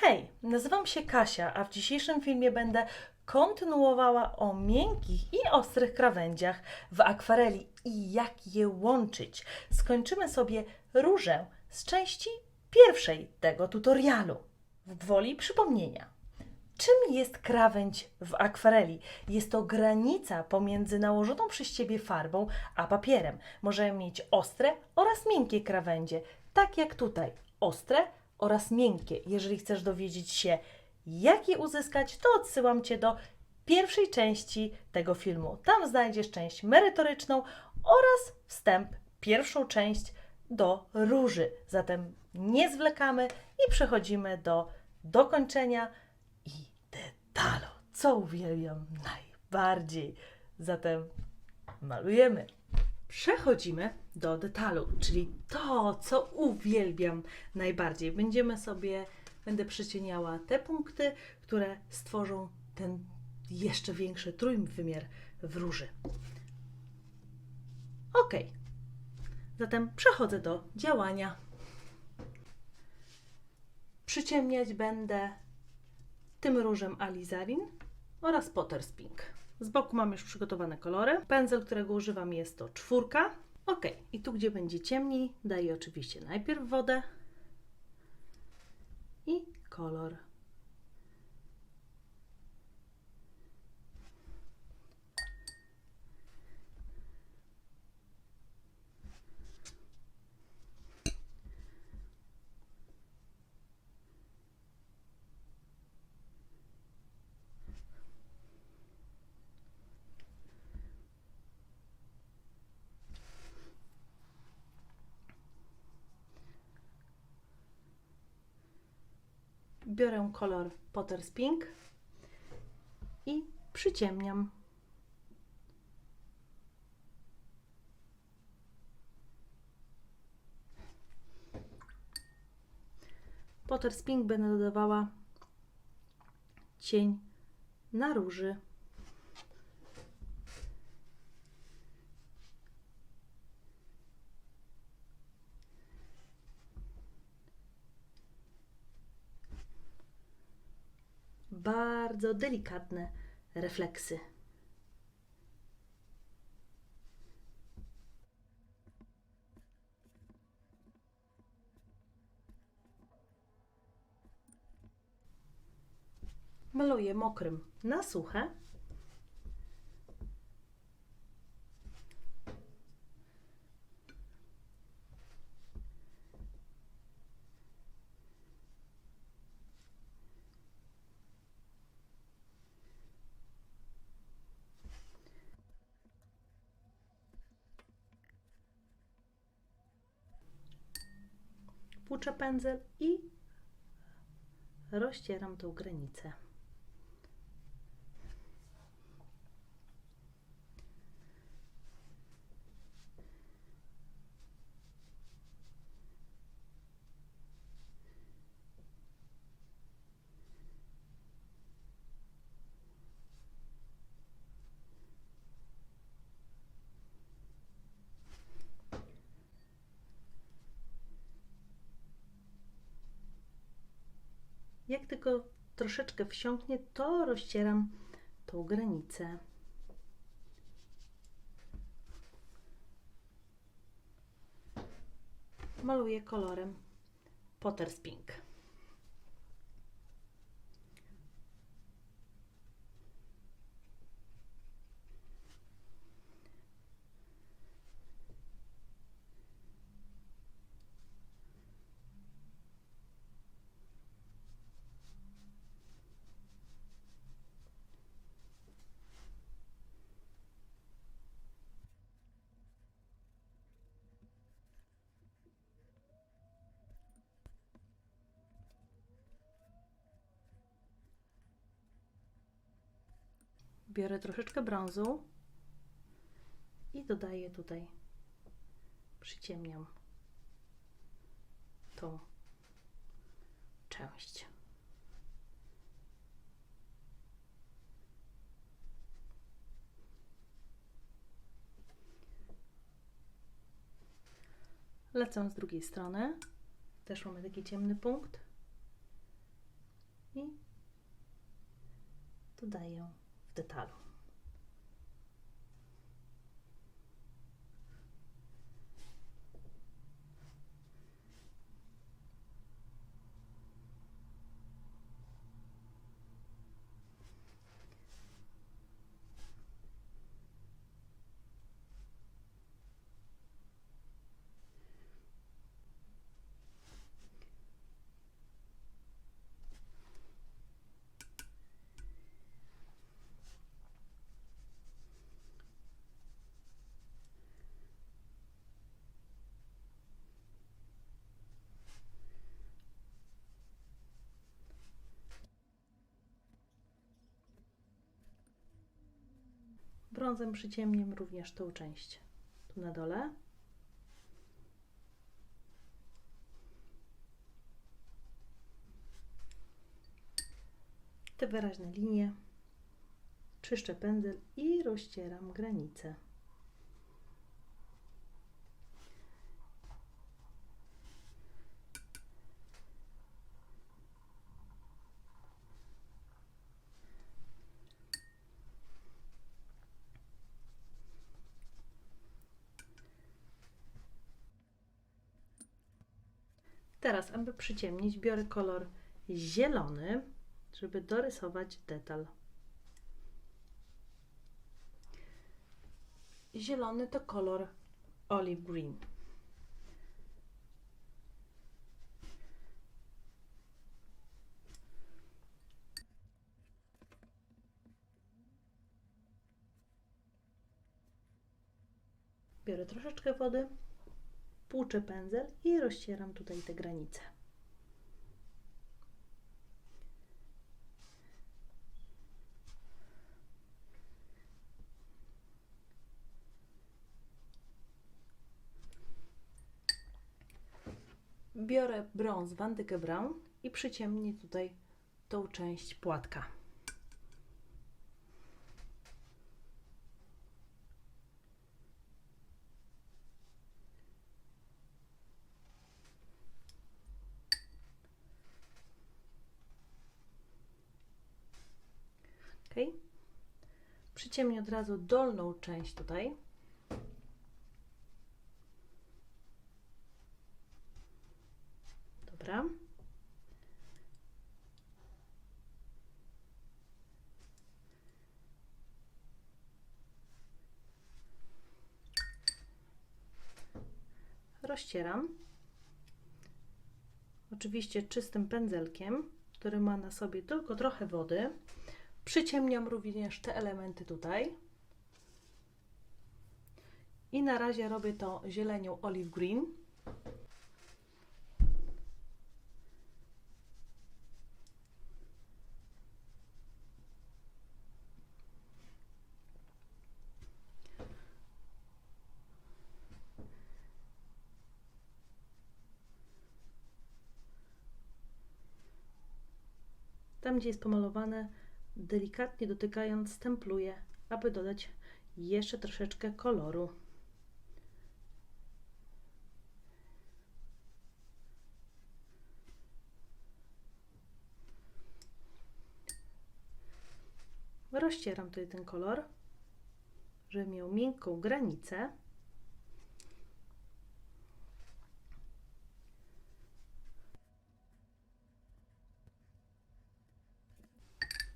Hej, nazywam się Kasia, a w dzisiejszym filmie będę kontynuowała o miękkich i ostrych krawędziach w akwareli i jak je łączyć. Skończymy sobie różę z części pierwszej tego tutorialu. Woli przypomnienia. Czym jest krawędź w akwareli? Jest to granica pomiędzy nałożoną przez Ciebie farbą a papierem. Możemy mieć ostre oraz miękkie krawędzie, tak jak tutaj. Ostre oraz miękkie. Jeżeli chcesz dowiedzieć się, jak je uzyskać, to odsyłam Cię do pierwszej części tego filmu. Tam znajdziesz część merytoryczną oraz wstęp, pierwszą część do róży. Zatem nie zwlekamy i przechodzimy do dokończenia i detalu, co uwielbiam najbardziej. Zatem malujemy. Przechodzimy do detalu, czyli to, co uwielbiam najbardziej. Będziemy sobie, będę przycieniała te punkty, które stworzą ten jeszcze większy trójwymiar w róży. Ok. Zatem przechodzę do działania. Przyciemniać będę tym różem Alizarin oraz Potter's Pink. Z boku mam już przygotowane kolory. Pędzel, którego używam jest to czwórka. Ok, i tu gdzie będzie ciemniej, daję oczywiście najpierw wodę i kolor. Biorę kolor Potter's Pink i przyciemniam. Potter's Pink będę dodawała cień na róży. Bardzo delikatne refleksy. Maluję mokrym na suche. Płuczę pędzel i rozcieram tą granicę. Jak tylko troszeczkę wsiąknie, to rozcieram tą granicę. Maluję kolorem Potter's Pink. Biorę troszeczkę brązu i dodaję tutaj, przyciemniam tą część. Lecę z drugiej strony. Też mamy taki ciemny punkt. dodaję w Brązem przyciemnię również tą część tu na dole. Te wyraźne linie czyszczę pędzel i rozcieram granice. Teraz, aby przyciemnić, biorę kolor zielony, żeby dorysować detal. Zielony to kolor olive green. Biorę troszeczkę wody, płuczę pędzel i rozcieram tutaj te granice. Biorę brąz Wandykę Brown i przyciemnię tutaj tą część płatka. Ok. Przyciemnię od razu dolną część tutaj. Dobra. Rozcieram. Oczywiście czystym pędzelkiem, który ma na sobie tylko trochę wody. Przyciemniam również te elementy tutaj. I na razie robię to zielenią olive green. Tam, gdzie jest pomalowane, delikatnie dotykając, stempluję, aby dodać jeszcze troszeczkę koloru. Rozcieram tutaj ten kolor, żeby miał miękką granicę.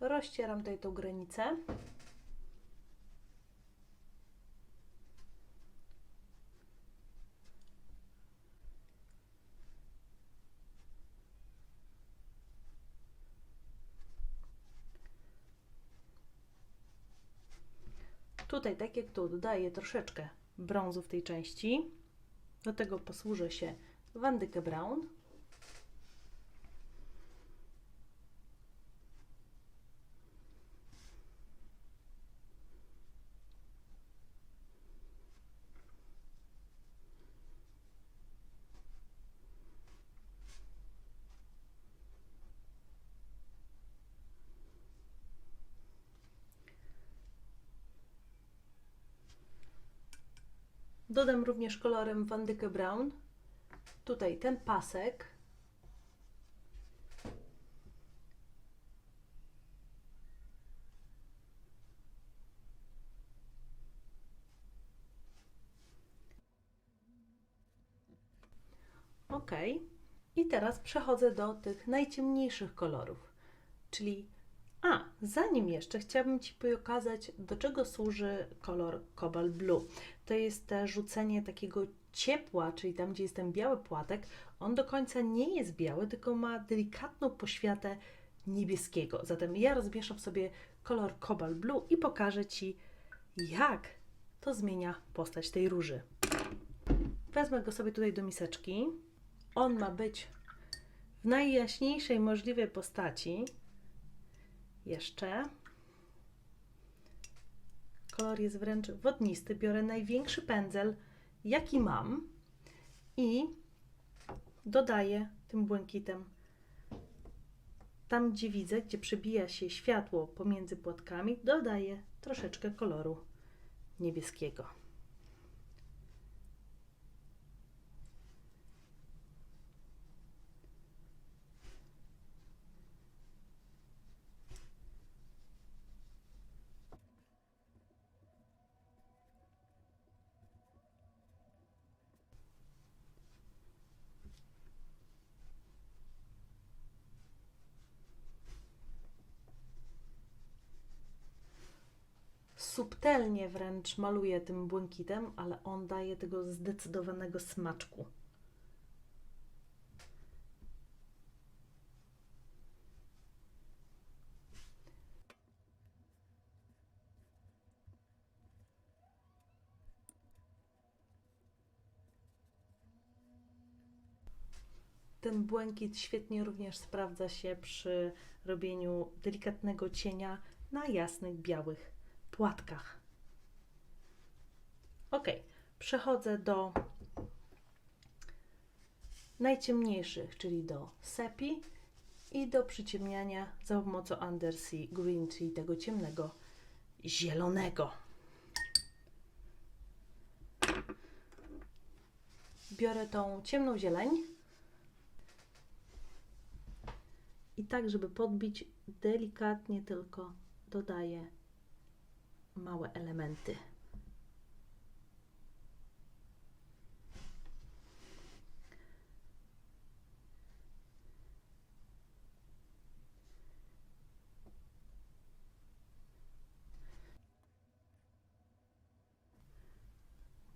Rozcieram tutaj tą granicę. Tutaj, tak jak tu, dodaję troszeczkę brązu w tej części. Do tego posłużę się Wandykę Brown. Dodam również kolorem Van Dyke Brown. Tutaj ten pasek. Ok. I teraz przechodzę do tych najciemniejszych kolorów, czyli a, zanim jeszcze chciałabym Ci pokazać, do czego służy kolor Cobalt Blue. To jest te rzucenie takiego ciepła, czyli tam, gdzie jest ten biały płatek, on do końca nie jest biały, tylko ma delikatną poświatę niebieskiego. Zatem ja rozmieszam sobie kolor Cobalt Blue i pokażę Ci, jak to zmienia postać tej róży. Wezmę go sobie tutaj do miseczki. On ma być w najjaśniejszej możliwej postaci. Jeszcze. Kolor jest wręcz wodnisty. Biorę największy pędzel, jaki mam i dodaję tym błękitem tam, gdzie widzę, gdzie przebija się światło pomiędzy płatkami, dodaję troszeczkę koloru niebieskiego. Subtelnie wręcz maluje tym błękitem, ale on daje tego zdecydowanego smaczku. Ten błękit świetnie również sprawdza się przy robieniu delikatnego cienia na jasnych, białych płatkach. Ok, przechodzę do najciemniejszych, czyli do sepi i do przyciemniania za pomocą Undersea Green, czyli tego ciemnego zielonego. Biorę tą ciemną zieleń i tak, żeby podbić, delikatnie tylko dodaję małe elementy.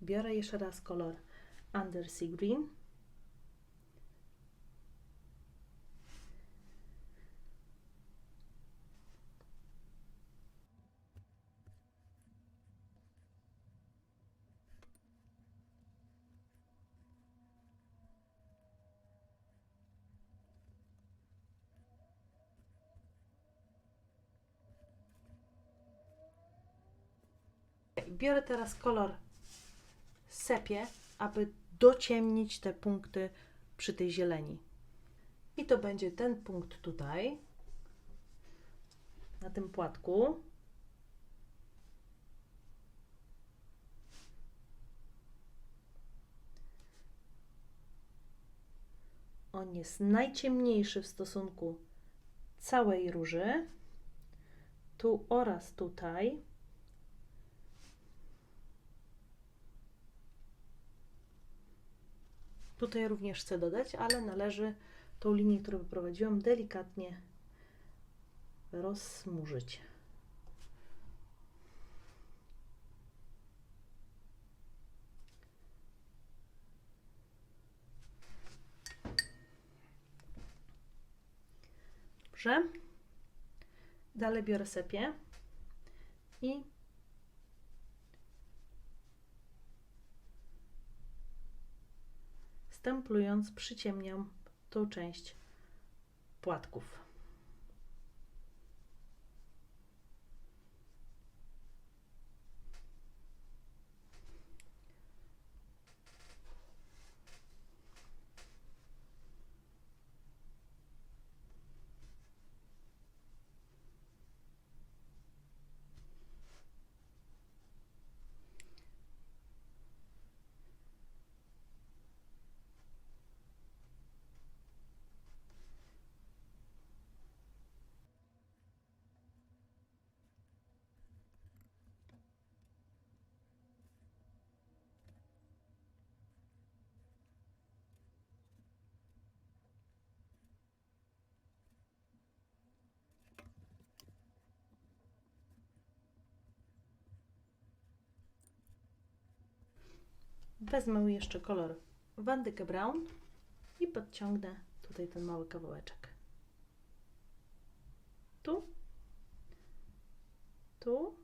Biorę jeszcze raz kolor Undersea Green Biorę teraz kolor sepie, aby dociemnić te punkty przy tej zieleni. I to będzie ten punkt tutaj, na tym płatku. On jest najciemniejszy w stosunku całej róży. Tu oraz tutaj. Tutaj również chcę dodać, ale należy tą linię, którą wyprowadziłam, delikatnie rozsmużyć. Dobrze. Dalej biorę sepię i stemplując przyciemniam tą część płatków. Wezmę jeszcze kolor Wandykę Brown i podciągnę tutaj ten mały kawałeczek. Tu, tu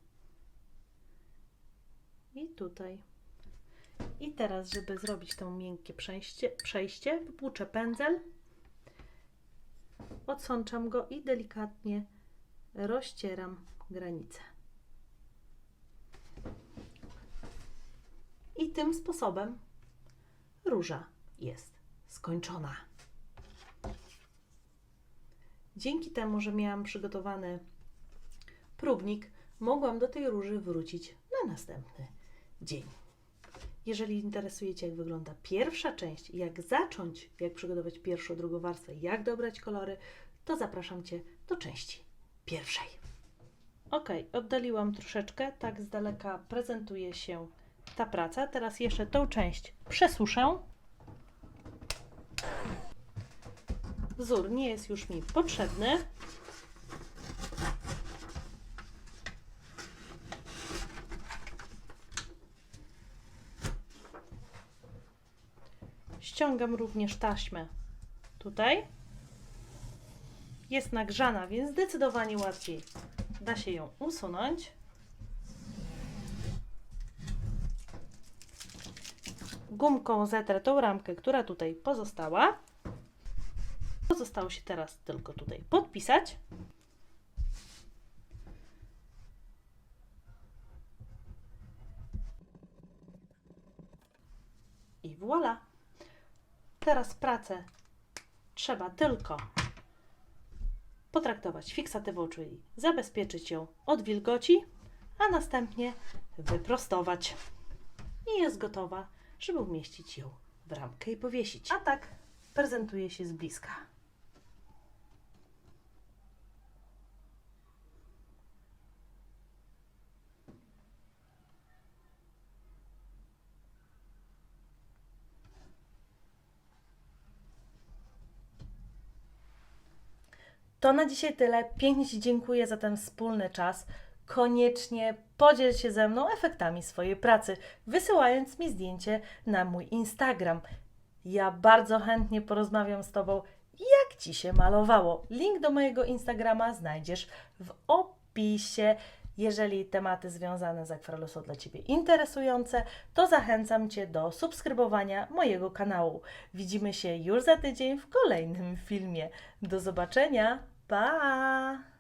i tutaj. I teraz, żeby zrobić to miękkie przejście, przejście wypłuczę pędzel, odsączam go i delikatnie rozcieram granicę. I tym sposobem róża jest skończona. Dzięki temu, że miałam przygotowany próbnik, mogłam do tej róży wrócić na następny dzień. Jeżeli interesuje Cię, jak wygląda pierwsza część, jak zacząć, jak przygotować pierwszą, drugą warstwę, jak dobrać kolory, to zapraszam Cię do części pierwszej. Ok, oddaliłam troszeczkę, tak z daleka prezentuje się ta praca. Teraz jeszcze tą część przesuszę. Wzór nie jest już mi potrzebny. Ściągam również taśmę tutaj. Jest nagrzana, więc zdecydowanie łatwiej da się ją usunąć. Gumką zetrę tą ramkę, która tutaj pozostała. Pozostało się teraz tylko tutaj podpisać. I voilà. Teraz pracę trzeba tylko potraktować fiksatywą, czyli zabezpieczyć ją od wilgoci, a następnie wyprostować. I jest gotowa, żeby umieścić ją w ramkę i powiesić. A tak prezentuje się z bliska. To na dzisiaj tyle. Pięknie Ci dziękuję za ten wspólny czas. Koniecznie podziel się ze mną efektami swojej pracy, wysyłając mi zdjęcie na mój Instagram. Ja bardzo chętnie porozmawiam z Tobą, jak Ci się malowało. Link do mojego Instagrama znajdziesz w opisie. Jeżeli tematy związane z akwarelą są dla Ciebie interesujące, to zachęcam Cię do subskrybowania mojego kanału. Widzimy się już za tydzień w kolejnym filmie. Do zobaczenia! Pa!